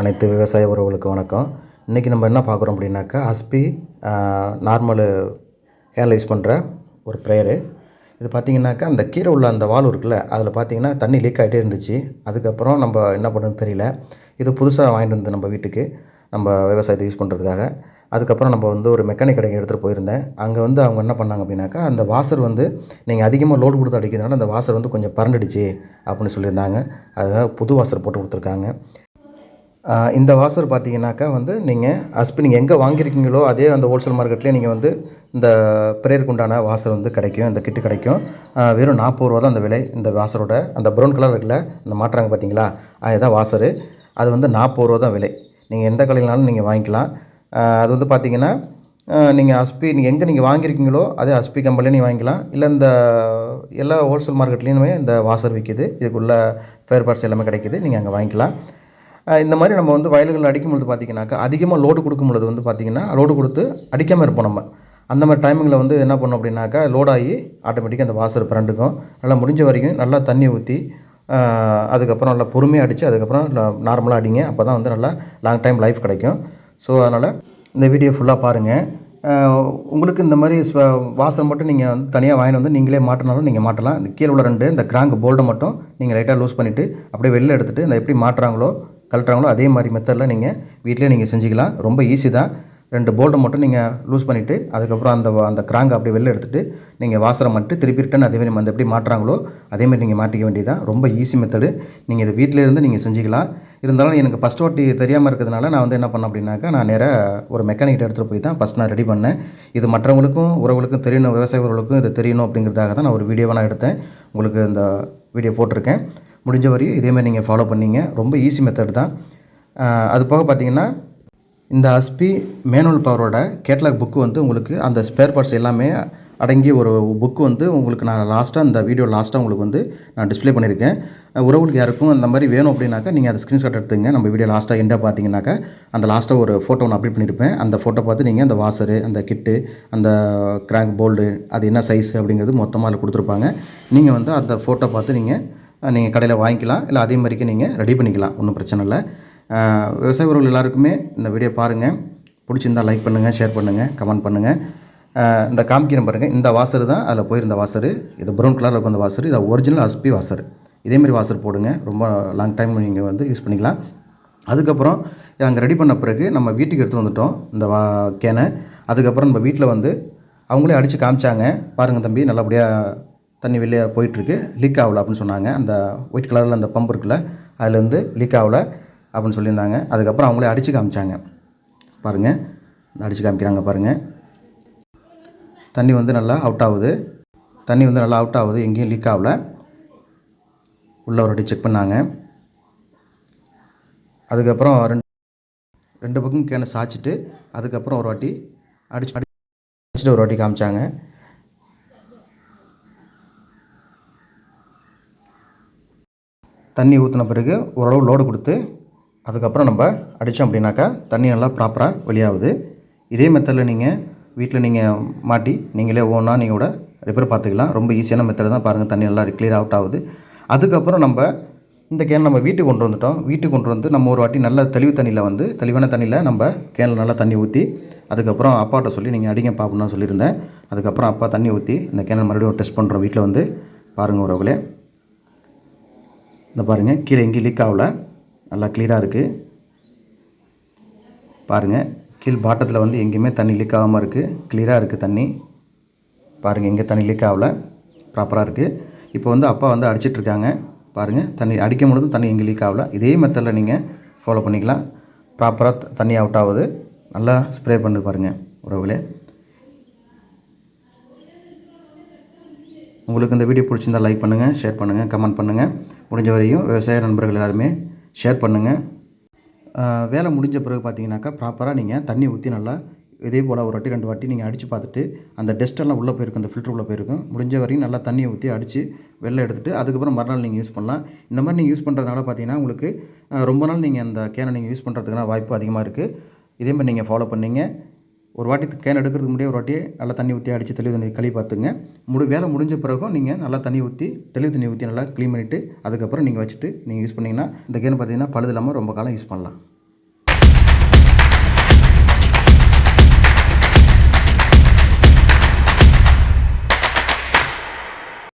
அனைத்து விவசாய உறவுகளுக்கு வணக்கம். இன்றைக்கி நம்ம என்ன பார்க்குறோம் அப்படின்னாக்கா ஹஸ்பி நார்மலு ஹேரில் யூஸ் பண்ணுற ஒரு ப்ரேயரு. இது பார்த்திங்கனாக்கா அந்த கீழே உள்ள அந்த வால் இருக்குல்ல அதில் பார்த்தீங்கன்னா தண்ணி லீக் ஆகிட்டே இருந்துச்சு. அதுக்கப்புறம் நம்ம என்ன பண்ணுறது தெரியல. இது புதுசாக வாங்கிட்டு வந்து நம்ம வீட்டுக்கு நம்ம விவசாயத்தை யூஸ் பண்ணுறதுக்காக அதுக்கப்புறம் நம்ம வந்து ஒரு மெக்கானிக் கடைக்கு எடுத்துகிட்டு போயிருந்தேன். அங்கே வந்து அவங்க என்ன பண்ணாங்க அப்படின்னாக்கா அந்த வாசர் வந்து நீங்கள் அதிகமாக லோடு கொடுத்து அடிக்கிறதுனால அந்த வாசர் வந்து கொஞ்சம் பறந்துடுச்சு அப்படின்னு சொல்லியிருந்தாங்க. அதுக்காக புது வாசர் போட்டு கொடுத்துருக்காங்க. இந்த வாசர் பார்த்தீங்கன்னாக்கா வந்து நீங்கள் அஸ்பி நீங்கள் எங்கே வாங்கியிருக்கீங்களோ அதே அந்த ஹோல்சேல் மார்க்கெட்லேயே நீங்கள் வந்து இந்த பிரேயருக்கு உண்டான வாசர் வந்து கிடைக்கும் இந்த கிட்டு கிடைக்கும். வெறும் நாற்பது ரூபா தான் அந்த விலை இந்த வாசரோட. அந்த ப்ரௌன் கலர் இருக்குல்ல அந்த மாட்டுறாங்க பார்த்தீங்களா? அதுதான் வாசரு. அது வந்து நாற்பது ரூபா தான் விலை. நீங்கள் எந்த கடையிலனாலும் நீங்கள் வாங்கிக்கலாம். அது வந்து பார்த்தீங்கன்னா நீங்கள் அஸ்பி நீங்கள் எங்கே நீங்கள் வாங்கியிருக்கீங்களோ அதே அஸ்பி கம்பெனிலே நீங்கள் வாங்கிக்கலாம். இல்லை இந்த எல்லா ஹோல்சேல் மார்க்கெட்லேயுமே இந்த வாசர் விற்கிது இதுக்குள்ள ஃபேர் பார்ட்ஸ் எல்லாமே கிடைக்கிது நீங்கள் அங்கே வாங்கிக்கலாம். இந்த மாதிரி நம்ம வந்து வயல்களில் அடிக்கும் பொழுது பார்த்தீங்கன்னாக்கா அதிகமாக லோடு கொடுக்கும் பொழுது வந்து பார்த்திங்கன்னா லோடு கொடுத்து அடிக்காமல் இருப்போம் நம்ம. அந்த மாதிரி டைமிங்கில் வந்து என்ன பண்ணோம் அப்படின்னாக்கா லோடாகி ஆட்டோமேட்டிக்காக அந்த வாசர் பிறண்டுக்கும். நல்லா முடிஞ்ச வரைக்கும் நல்லா தண்ணி ஊற்றி அதுக்கப்புறம் நல்லா பொறுமையாக அடித்து அதுக்கப்புறம் நார்மலாக அடிங்க. அப்போ தான் வந்து நல்லா லாங் டைம் லைஃப் கிடைக்கும். ஸோ அதனால் இந்த வீடியோ ஃபுல்லாக பாருங்கள் உங்களுக்கு இந்த மாதிரி ஸ்வ- வாசல் மட்டும் நீங்கள் வந்து தனியாக வாங்கி வந்து நீங்களே மாட்டினாலும் நீங்கள் மாட்டலாம். இந்த கீழே உள்ள ரெண்டு இந்த கிராங்க் போல்டை மட்டும் நீங்கள் லைட்டாக லூஸ் பண்ணிவிட்டு அப்படியே வெளில எடுத்துகிட்டு இந்த எப்படி மாட்டுறாங்களோ கழட்டுறாங்களோ அதே மாதிரி மெத்தடில் நீங்கள் வீட்டிலே நீங்கள் செஞ்சுக்கலாம். ரொம்ப ஈஸி தான். ரெண்டு போல்ட்டை மட்டும் நீங்கள் லூஸ் பண்ணிவிட்டு அதுக்கப்புறம் அந்த அந்த கிராங்க் அப்படியே வெளில எடுத்துகிட்டு நீங்கள் வாசரம் மட்டும் திருப்பி ரிட்டன் அதே மாதிரி அந்த எப்படி மாட்டுறாங்களோ அதேமாதிரி நீங்கள் மாட்டிக்க வேண்டியதான் ரொம்ப ஈஸி மெத்தடு நீங்கள் இது வீட்டிலேருந்து நீங்கள் செஞ்சுக்கலாம். இருந்தாலும் எனக்கு ஃபஸ்ட் வாட்டி தெரியாமல் இருக்கிறதுனால நான் வந்து என்ன பண்ணேன் அப்படின்னாக்கா நான் நேராக ஒரு மெக்கானிக்கிட்ட எடுத்துகிட்டு போய் தான் ஃபஸ்ட் நான் ரெடி பண்ணேன். இது மற்றவங்களுக்கும் உறவுகளுக்கும் தெரியணும் விவசாய இது தெரியணும் அப்படிங்கிறதுக்காக தான் நான் ஒரு வீடியோவை நான் எடுத்தேன். உங்களுக்கு இந்த வீடியோ போட்டிருக்கேன். முடிஞ்ச வரையும் இதேமாதிரி நீங்கள் ஃபாலோ பண்ணீங்க. ரொம்ப ஈஸி மெத்தட் தான். அது போக பார்த்தீங்கன்னா இந்த அஸ்பி மேனுவல் பவரோட கேட்லாக் புக்கு வந்து உங்களுக்கு அந்த ஸ்பேர் பார்ட்ஸ் எல்லாமே அடங்கிய ஒரு புக்கு வந்து உங்களுக்கு நான் லாஸ்ட்டாக இந்த வீடியோ லாஸ்ட்டாக உங்களுக்கு வந்து நான் டிஸ்ப்ளே பண்ணியிருக்கேன் உறவுகளுக்கு யாருக்கும் அந்த மாதிரி வேணும் அப்படின்னாக்கா நீங்கள் அதை ஸ்க்ரீன்ஷாட் எடுத்துங்க. நம்ம வீடியோ லாஸ்ட்டாக எண்டாக பார்த்தீங்கன்னாக்கா அந்த லாஸ்ட்டாக ஒரு ஃபோட்டோ ஒன்று அப்டேட் பண்ணியிருப்பேன் அந்த ஃபோட்டோ பார்த்து நீங்கள் அந்த வாசரு அந்த கிட்டு அந்த கிராங்க் போல்டு அது என்ன சைஸ் அப்படிங்கிறது மொத்தமாக அதில் கொடுத்துருப்பாங்க. நீங்கள் வந்து அந்த ஃபோட்டோ பார்த்து நீங்கள் நீங்கள் கடையில் வாங்கிக்கலாம். இல்லை அதே மாதிரிக்கு நீங்கள் ரெடி பண்ணிக்கலாம். ஒன்றும் பிரச்சனை இல்லை. விவசாய உறவுகள் எல்லாருக்குமே இந்த வீடியோ பாருங்கள் பிடிச்சிருந்தா லைக் பண்ணுங்கள் ஷேர் பண்ணுங்கள் கமெண்ட் பண்ணுங்கள் இந்த காமிக்கிறேன் பாருங்கள் இந்த வாசர் தான் அதில் போயிருந்த வாசர். இது ப்ரௌன் கலரில் இருக்கும் அந்த வாசர். இது ஒரிஜினல் அஸ்பி வாசர். இதேமாரி வாசர் போடுங்க. ரொம்ப லாங் டைம் நீங்கள் வந்து யூஸ் பண்ணிக்கலாம். அதுக்கப்புறம் அங்கே ரெடி பண்ண பிறகு நம்ம வீட்டுக்கு எடுத்துகிட்டு வந்துட்டோம். இந்த வா கேனை. அதுக்கப்புறம் நம்ம வீட்டில் வந்து அவங்களே அடித்து காமிச்சாங்க. பாருங்கள் தம்பி நல்லபடியாக தண்ணி வெளியே போயிட்டுருக்கு. லீக் ஆகல அப்படின்னு சொன்னாங்க. அந்த ஒயிட் கலரில் அந்த பம்ப் இருக்குல்ல அதுலேருந்து லீக் ஆகல அப்படின்னு சொல்லியிருந்தாங்க. அதுக்கப்புறம் அவங்களே அடித்து காமிச்சாங்க. பாருங்கள் அடித்து காமிக்கிறாங்க பாருங்கள் தண்ணி வந்து நல்லா அவுட் ஆகுது. தண்ணி வந்து நல்லா அவுட் ஆகுது. எங்கேயும் லீக் ஆகல. உள்ள ஒரு வாட்டி செக் பண்ணாங்க. அதுக்கப்புறம் ரெண்டு ரெண்டு பக்கம் கேனை சாய்ச்சிட்டு அதுக்கப்புறம் ஒரு வாட்டி அடிச்சு அடிச்சுட்டு ஒரு வாட்டி காமிச்சாங்க. தண்ணி ஊற்றின பிறகு ஓரளவு லோடு கொடுத்து அதுக்கப்புறம் நம்ம அடித்தோம் அப்படின்னாக்கா தண்ணி நல்லா ப்ராப்பராக வெளியாகுது. இதே மெத்தடில் நீங்கள் வீட்டில் நீங்கள் மாட்டி நீங்களே ஓனா நீங்கள் கூட ரிப்பேர் பார்த்துக்கலாம். ரொம்ப ஈஸியான மெத்தட் தான் பாருங்கள் தண்ணி நல்லா கிளியர் அவுட் ஆகுது. அதுக்கப்புறம் நம்ம இந்த கேன் நம்ம வீட்டுக்கு கொண்டு வந்துட்டோம். வீட்டுக்கு கொண்டு வந்து நம்ம ஒரு வாட்டி நல்ல தெளிவு தண்ணியில் வந்து தெளிவான தண்ணியில் நம்ம கேனில் நல்லா தண்ணி ஊற்றி அதுக்கப்புறம் அப்பாட்ட சொல்லி நீங்கள் அடிங்க பார்ப்போம்னு சொல்லியிருந்தேன். அதுக்கப்புறம் அப்பா தண்ணி ஊற்றி இந்த கேனை மறுபடியும் டெஸ்ட் பண்ணுறோம் வீட்டில் வந்து. பாருங்கள் உறவுகளே. இந்த பாருங்கள் கீழே எங்கேயும் லீக் ஆகல. நல்லா கிளியராக இருக்குது பாருங்கள் கீழ் பாட்டத்தில் வந்து எங்கேயுமே தண்ணி லீக் ஆகாமல் இருக்குது கிளியராக இருக்குது தண்ணி. பாருங்கள் எங்கே தண்ணி லீக் ஆகல. ப்ராப்பராக இருக்குது இப்போ வந்து அப்பா வந்து அடிச்சிட்ருக்காங்க பாருங்கள் தண்ணி அடிக்கும் பொழுதும் தண்ணி எங்கே லீக் ஆகல. இதே மெத்தடில் நீங்கள் ஃபாலோ பண்ணிக்கலாம். ப்ராப்பராக தண்ணி அவுட் ஆகுது. நல்லா ஸ்ப்ரே பண்ணி பாருங்கள் உறவுகளே. உங்களுக்கு இந்த வீடியோ பிடிச்சிருந்தா லைக் பண்ணுங்கள் ஷேர் பண்ணுங்கள் கமெண்ட் பண்ணுங்கள் முடிஞ்ச வரையும் விவசாய நண்பர்கள் எல்லாருமே ஷேர் பண்ணுங்கள் வேலை முடிஞ்ச பிறகு பார்த்தீங்கன்னாக்கா ப்ராப்பராக நீங்கள் தண்ணி ஊற்றி நல்லா இதே போல் ஒரு வாட்டி ரெண்டு வாட்டி நீங்கள் அடித்து பார்த்துட்டு அந்த டஸ்ட்டெல்லாம் உள்ளே போயிருக்கும் அந்த ஃபில்டர் உள்ளே போயிருக்கும் முடிஞ்ச வரையும் நல்லா தண்ணியை ஊற்றி அடித்து வெளில எடுத்துகிட்டு அதுக்கப்புறம் மறுநாள் நீங்கள் யூஸ் பண்ணலாம். இந்த மாதிரி நீங்கள் யூஸ் பண்ணுறதுனால பார்த்தீங்கன்னா உங்களுக்கு ரொம்ப நாள் நீங்கள் அந்த கேனை நீங்கள் யூஸ் பண்ணுறதுக்கான வாய்ப்பு அதிகமாக இருக்குது இதே மாதிரி நீங்கள் ஃபாலோ பண்ணீங்க. ஒரு வாட்டி கேன் எடுக்கிறதுக்கு முன்னாடியே ஒரு வாட்டி நல்லா தண்ணி ஊற்றி அடித்து தெளிவு தண்ணி கழுவி பார்த்துங்க. முடி வேலை முடிஞ்ச பிறகும் நீங்கள் நல்லா தண்ணி ஊற்றி தெளிவு தண்ணி ஊற்றி நல்லா க்ளீன் பண்ணிவிட்டு அதுக்கப்புறம் நீங்கள் வச்சுட்டு நீங்கள் யூஸ் பண்ணிங்கன்னா இந்த கேன் பார்த்தீங்கன்னா பழுது இல்லாமல் ரொம்ப காலம் யூஸ் பண்ணலாம்.